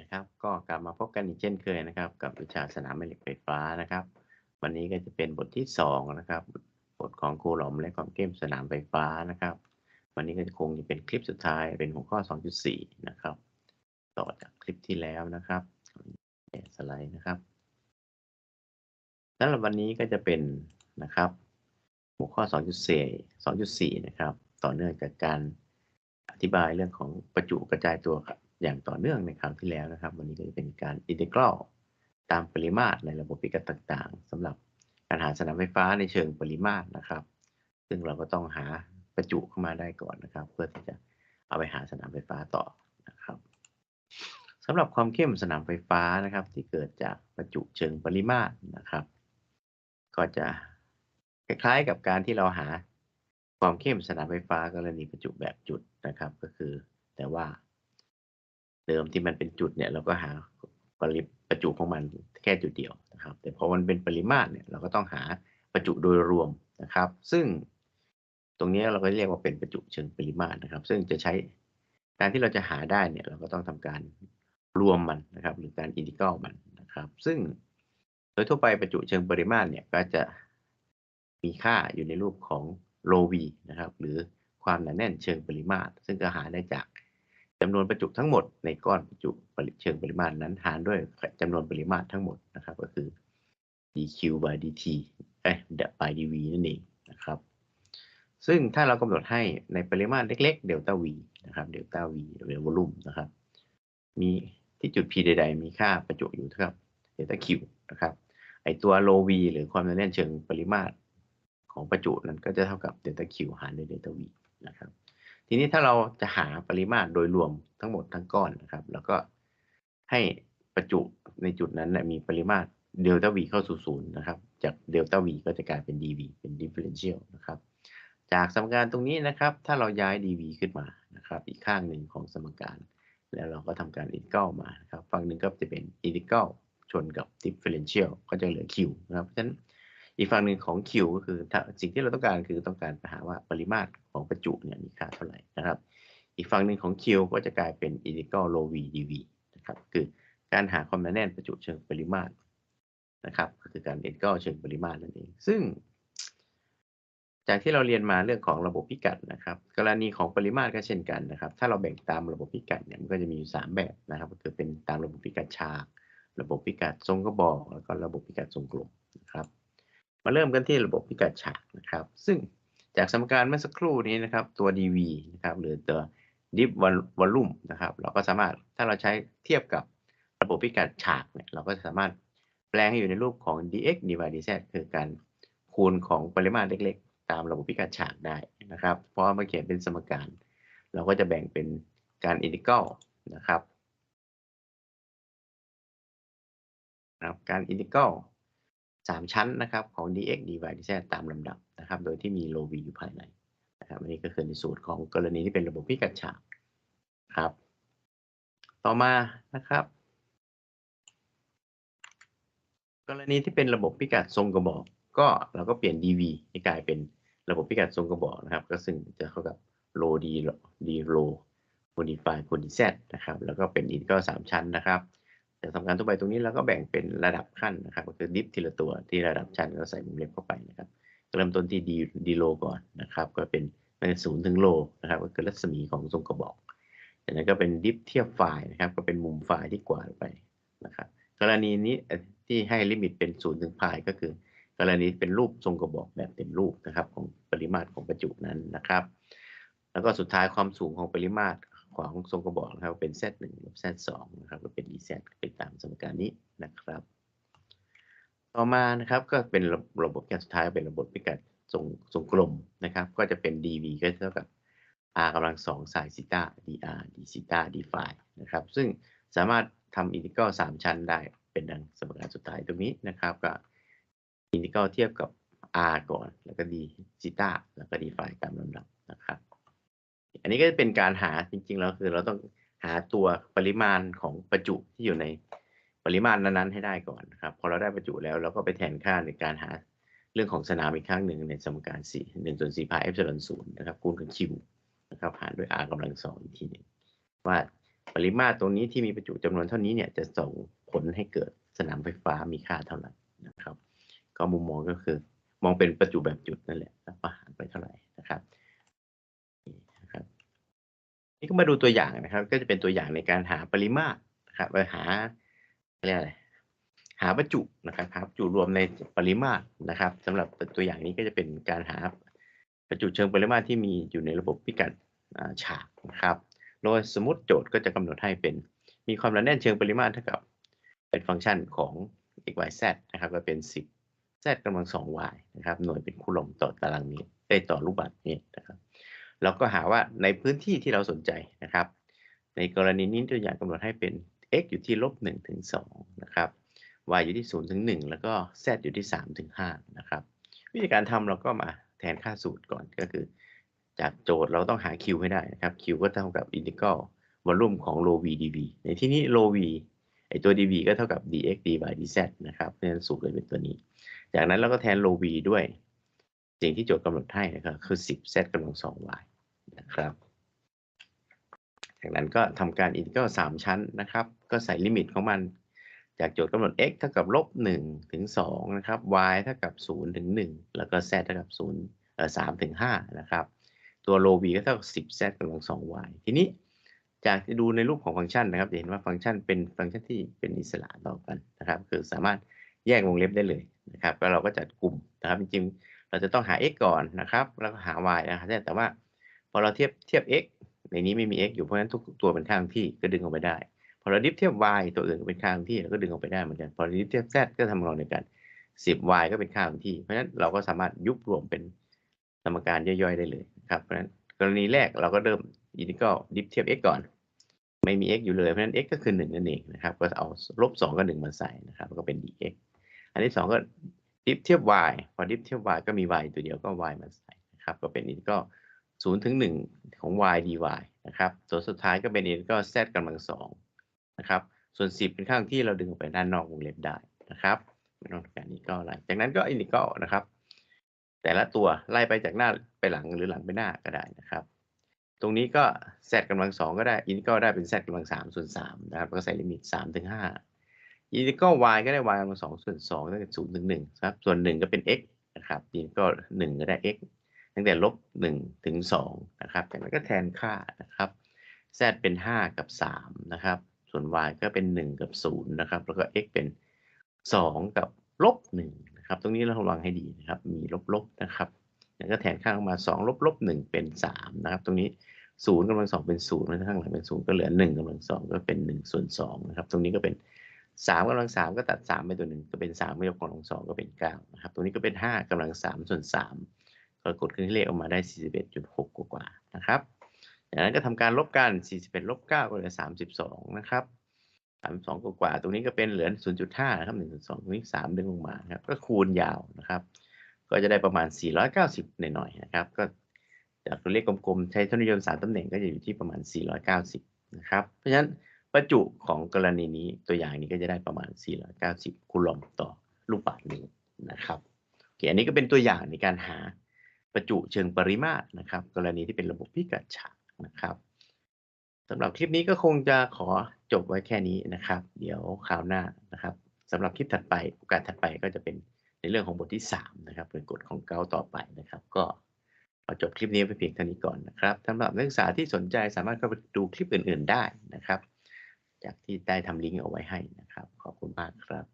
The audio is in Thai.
นะครับ ก็กลับมาพบกันอีกเช่นเคยนะครับ กับวิชาสนามแม่เหล็กไฟฟ้านะครับ วันนี้ก็จะเป็นบทที่สองนะครับ บทของครูหลอมและของเกมสนามไฟฟ้านะครับ วันนี้ก็จะคงจะเป็นคลิปสุดท้ายเป็นหัวข้อ 2.4 นะครับ ต่อจากคลิปที่แล้วนะครับแสไลด์นะครับสำหรับวันนี้ก็จะเป็นนะครับ หัวข้อ 2.4 2.4 นะครับ ต่อเนื่องจากการอธิบายเรื่องของประจุกระจายตัว อย่างต่อเนื่องในครั้งที่แล้วนะครับ วันนี้ก็จะเป็นการอินทิกรัลตามปริมาตรในระบบปิกัดต่างๆสำหรับการหาสนามไฟฟ้าในเชิงปริมาตรนะครับ ซึ่งเราก็ต้องหาประจุเข้ามาได้ก่อนนะครับ เพื่อที่จะเอาไปหาสนามไฟฟ้าต่อนะครับสำหรับความเข้มสนามไฟฟ้านะครับ ที่เกิดจากประจุเชิงปริมาตรนะครับ ก็จะคล้ายๆกับการที่เราหาความเข้มสนามไฟฟ้ากรณีประจุแบบจุดนะครับ ก็คือแต่ว่า เดิมที่มันเป็นจุดเนี่ยเราก็หาปริประจุของมันแค่จุดเดียวนะครับ แต่พอมันเป็นปริมาตรเนี่ยเราก็ต้องหาประจุโดยรวมนะครับ ซึ่งตรงนี้เราก็เรียกว่าเป็นประจุเชิงปริมาตรนะครับ ซึ่งจะใช้การที่เราจะหาได้เนี่ยเราก็ต้องทำการรวมมันนะครับ หรือการอินทิกรัลมันนะครับ ซึ่งโดยทั่วไปประจุเชิงปริมาตรเนี่ยก็จะมีค่าอยู่ในรูปของโลวีนะครับ หรือความหนาแน่นเชิงปริมาตร ซึ่งก็หาได้จาก จำนวนประจุทั้งหมดในก้อนประจุเชิงปริมาตรนั้นหารด้วยจำนวนปริมาตรทั้งหมดนะครับ ก็คือ dq by dt เอ้ย by dv นั่นเองนะครับ ซึ่งถ้าเรากำหนดให้ในปริมาตรเล็กๆเดลต้า v นะครับเดลต้า v หรือวอลุ่มนะครับ มีที่จุด p ใด ๆ มีค่าประจุอยู่เท่ากับเดลต้า q นะครับไอตัวโล v หรือความแน่นเชิงปริมาตรของประจุนั้นก็จะเท่ากับเดลต้า q หารด้วยเดลต้า v นะครับ ทีนี้ถ้าเราจะหาปริมาตรโดยรวมทั้งหมดทั้งก้อนนะครับ แล้วก็ให้ประจุในจุดนั้นนะมีปริมาตรเดลต้า v เข้าสู่ศูนย์นะครับ จากเดลต้า v ก็จะกลายเป็น dv เป็น differential นะครับ จากสมการตรงนี้นะครับ ถ้าเราย้าย dv ขึ้นมานะครับ อีกข้างหนึ่งของสมการ แล้วเราก็ทำการอินทิกรัลมานะครับ ฝั่งหนึ่งก็จะเป็นอินทิกรัลชนกับ differential ก็จะเหลือ q นะครับ เพราะฉะนั้นอีกฝั่งหนึ่งของ Q ก็คือสิ่งที่เราต้องการคือต้องการหาว่าปริมาตร ของประจุเนี่ยมีค่าเท่าไหร่นะครับ อีกฝั่งหนึ่งของ Q ก็จะกลายเป็น integral rho v dv นะครับ คือการหาความหนาแน่นประจุเชิงปริมาตรนะครับ ก็คือการ integral เชิงปริมาตรนั่นเอง ซึ่ง จากที่เราเรียนมาเรื่องของระบบพิกัดนะครับ กรณีของปริมาตรก็เช่นกันนะครับ ถ้าเราแบ่งตามระบบพิกัดเนี่ยมันก็จะมีอยู่3แบบนะครับ ก็คือเป็นตามระบบพิกัดฉาก ระบบพิกัดทรงกระบอก แล้วก็ระบบพิกัดทรงกลมนะครับ มาเริ่มกันที่ระบบพิกัดฉากนะครับ ซึ่ง จากสมการเมื่อสักครู่นี้นะครับ ตัว dv นะครับหรือตัว dip volume นะครับ เราก็สามารถถ้าเราใช้เทียบกับระบบพิกัดฉากเนี่ยเราก็สามารถแปลงให้อยู่ในรูปของ dx dy dz คือการคูณของปริมาตรเล็กๆ ตามระบบพิกัดฉากได้นะครับ เพราะว่าเมื่อเขียนเป็นสมการ เราก็จะแบ่งเป็นการอินทิกรัลนะครับนะครับการอินทิกรัลสามชั้นนะครับของ dx dy dz ตามลำดับ นะครับ โดยที่มีโล v อยู่ภายในนะครับอันนี้ก็คือในสูตรของกรณีที่เป็นระบบพิกัดฉากครับ ต่อมานะครับ กรณีที่เป็นระบบพิกัดทรงกระบอก ก็เราก็เปลี่ยน dv ให้กลายเป็นระบบพิกัดทรงกระบอกนะครับ ก็ซึ่งจะเข้ากับ rho d d rho modify คูณ dz นะครับ แล้วก็เป็นอินก็สามชั้นนะครับแต่สำคัญทั่วไปตรงนี้เราก็แบ่งเป็นระดับขั้นนะครับ ก็คือดิฟทีละตัวที่ระดับชั้นก็ใส่มุมเล็บเข้าไปนะครับ เริ่มต้นที่ดีดีโลก่อนนะครับ ก็เป็นเป็นศูนย์ถึงโลนะครับ ก็คือรัศมีของทรงกระบอกจากนั้นก็เป็นดิฟเทียบไฟล์นะครับ ก็เป็นมุมไฟล์ที่กวาดไปนะครับ กรณีนี้ที่ให้ลิมิตเป็นศูนย์ถึงพายก็คือ กรณีเป็นรูปทรงกระบอกแบบเต็มรูปนะครับ ของปริมาตรของประจุนั้นนะครับ แล้วก็สุดท้ายความสูงของปริมาตรของทรงกระบอกนะครับเป็น z 1ลบ z 2นะครับก็เป็น dz เป็นตามสมการนี้นะครับ ต่อมานะครับก็เป็นระบบการสุดท้ายเป็นระบบพิกัดทรงทรงกลมนะครับ ก็จะเป็น dv ก็เท่ากับ r กำลัง2 sin ซิต้า dr d ซิต้า D5 นะครับ ซึ่งสามารถทำอินทิกรัล3ชั้นได้เป็นดังสมการสุดท้ายตรงนี้นะครับ ก็อินทิกรัลเทียบกับ r ก่อน แล้วก็ d ซิต้าแล้วก็ d phi ตามลำดับนะครับ อันนี้ก็จะเป็นการหาจริงๆแล้วคือเราต้องหาตัวปริมาณของประจุที่อยู่ใน ปริมาณนั้นๆให้ได้ก่อนนะครับพอเราได้ประจุแล้วเราก็ไปแทนค่าในการหาเรื่องของสนามอีกครั้งหนึ่งในสมการ4 1ส่วน4พายเอฟเฟลอนศูนย์นะครับคูณกับ q นะครับหารด้วย r กำลังสองอีกทีหนึ่งว่าปริมาตรตรงนี้ที่มีประจุจำนวนเท่านี้เนี่ยจะส่งผลให้เกิดสนามไฟฟ้ามีค่าเท่าไหร่นะครับ ก็มุมมองก็คือ มองเป็นประจุแบบจุดนั่นแหละแล้วก็หารไปเท่าไหร่นะครับนี่นะครับ นี่ก็มาดูตัวอย่างนะครับ ก็จะเป็นตัวอย่างในการหาปริมาตรนะครับไปหา เรียกอะไรหาประจุนะครับหาประจุรวมในปริมาตรนะครับสำหรับตัวอย่างนี้ก็จะเป็นการหาประจุเชิงปริมาตรที่มีอยู่ในระบบพิกัดฉากนะครับโดยสมมติโจทย์ก็จะกำหนดให้เป็นมีความหนาแน่นเชิงปริมาตรเท่ากับ เป็นฟังก์ชันของ x y z นะครับก็เป็น 10 z กำลัง 2 y นะครับ หน่วยเป็นคูลอมต่อตารางเมตรได้ต่อลูกบาศก์เมตรนะครับเราก็หาว่าในพื้นที่ที่เราสนใจนะครับ ในกรณีนี้ตัวอย่างกำหนดให้เป็น x อยู่ที่ลบ1ถึง2นะครับ y อยู่ที่0ถึง1แล้วก็ z อยู่ที่3ถึง5นะครับ วิธีการทำเราก็มาแทนค่าสูตรก่อนก็คือ จากโจทย์เราต้องหา q ให้ได้นะครับ q ก็เท่ากับ integral volume ของ rho v dv ในที่นี้ rho v ไอตัว dv ก็เท่ากับ dx dy dz นะครับเพราะฉะนั้นสูตรเลยเป็นตัวนี้ จากนั้นเราก็แทน rho v ด้วย สิ่งที่โจทย์กำหนดให้นะครับคือ 10 z กำลัง 2y นะครับ จากนั้นก็ทำการ integral 3ชั้นนะครับ ก็ใส่ลิมิตของมัน จากโจทย์กำหนด x เท่ากับลบ1ถึง2นะครับ y เท่ากับ0ถึง1แล้วก็ z เท่ากับ0เอ่อ3ถึง5นะครับ ตัว rho v ก็เท่ากับ10 z กำลัง 2y ทีนี้จากที่ดูในรูปของฟังก์ชันนะครับจะเห็นว่าฟังก์ชันเป็นฟังก์ชันที่เป็นอิสระต่อกันนะครับ คือสามารถแยกวงเล็บได้เลยนะครับก็เราก็จัดกลุ่มนะครับจริงๆเราจะต้องหา x ก่อนนะครับ แล้วก็หา y นะครับแต่ว่าพอเราเทียบเทียบ x ในนี้ไม่มี x อยู่เพราะฉะนั้นทุกตัวเป็นค่าคงที่ก็ดึงออกไปได้ พอเราดิฟเทียบ y ตัวอื่นก็เป็นค่าคงที่เราก็ดึงออกไปได้เหมือนกัน พอเราดิฟเทียบ z ก็ทำงานในกัน 10y ก็เป็นค่าคงที่ เพราะฉะนั้นเราก็สามารถยุบรวมเป็นสมการย่อยๆได้เลยครับ เพราะฉะนั้นกรณีแรกเราก็เริ่มอินทิกรัลดิฟเทียบ x ก่อน ไม่มี x อยู่เลย เพราะฉะนั้น x ก็คือ 1 นั่นเองนะครับ ก็เอาลบ2กับ1มาใส่นะครับ ก็เป็น dx อันที่ 2 ก็ดิฟเทียบ y พอดิฟเทียบ y ก็มี y ตัวเดียวก็ y มาใส่นะครับ ก็เป็นอินทิกรัล 0ถึง1ของ y dy นะครับตัวสุดท้ายก็เป็นอินทิกรัล z กำลัง2นะครับ ส่วน 10 เป็นข้างที่เราดึงไปด้านนอกวงเล็บได้นะครับไม่ต้องทำการนี้ก็อะไร จากนั้นก็อินทิกรัลนะครับ แต่ละตัวไล่ไปจากหน้าไปหลังหรือหลังไปหน้าก็ได้นะครับ ตรงนี้ก็ z กำลังสองก็ได้อินทิกรัลได้เป็น z กำลังสามส่วนสามนะครับก็ใส่ลิมิตสามถึงห้าอินทิกรัล y ก็ได้ y กำลังสองส่วนสองตั้งแต่ศูนย์ถึงหนึ่งครับส่วนหนึ่งก็เป็น x นะครับอินทิกรัลหนึ่งก็ได้ x ตั้งแต่ลบหนึ่งถึงสองนะครับจากนั้นก็แทนค่านะครับ z เป็นห้ากับสามนะครับ ส่วน y ก็เป็นหนึ่งกับศูนย์นะครับ แล้วก็ x เป็นสองกับลบหนึ่งนะครับ ตรงนี้เราระวังให้ดีนะครับ มีลบๆนะครับแล้วก็แทนค่าออกมา2ลบลบ1เป็น3นะครับ ตรงนี้0กำลัง2เป็น0แล้วข้างหลังเป็น0ก็เหลือ1กำลัง2ก็เป็น1ส่วน2นะครับ ตรงนี้ก็เป็น3กำลัง3ก็ตัด3ไปตัวหนึ่งก็เป็น3ไม่ยกกำลัง2ก็เป็น9นะครับ ตรงนี้ก็เป็น5กำลัง3ส่วน3ก็ก ดเครื่องคิดเลขออกมาได้ 41.6 กว่าๆนะครับจากนั้นก็ทำการลบกัน 41ลบ9ก็เหลือ 32 นะครับ32กว่าๆตรงนี้ก็เป็นเหลือ 0.5 นะครับ1 2ตรงนี้ 3 ดึงลงมาครับ ก็คูณยาวนะครับ ก็จะได้ประมาณ 490 หน่อยๆนะครับ ก็จากตัวเลขกลมๆ ใช้ทศนิยม3ตำแหน่งก็จะอยู่ที่ประมาณ 490 นะครับ เพราะฉะนั้นประจุของกรณีนี้ตัวอย่างนี้ก็จะได้ประมาณ 490 คูลอมต่อลูกบาศก์เมตรนะครับโอเคอันนี้ก็เป็นตัวอย่างในการหา ประจุเชิงปริมาตรนะครับ กรณีที่เป็นระบบพิกัดฉากนะครับสำหรับคลิปนี้ก็คงจะขอจบไว้แค่นี้นะครับ เดี๋ยวคราวหน้านะครับสำหรับคลิปถัดไปโอกาสถัดไปก็จะเป็นในเรื่องของบทที่ 3 นะครับเป็นกฎของเกาต่อไปนะครับ ก็ขอจบคลิปนี้ไปเพียงเท่านี้ก่อนนะครับสำหรับนักศึกษาที่สนใจสามารถเข้าไปดูคลิปอื่น ๆ ได้นะครับ จากที่ได้ทำลิงก์เอาไว้ให้นะครับ ขอบคุณมากครับ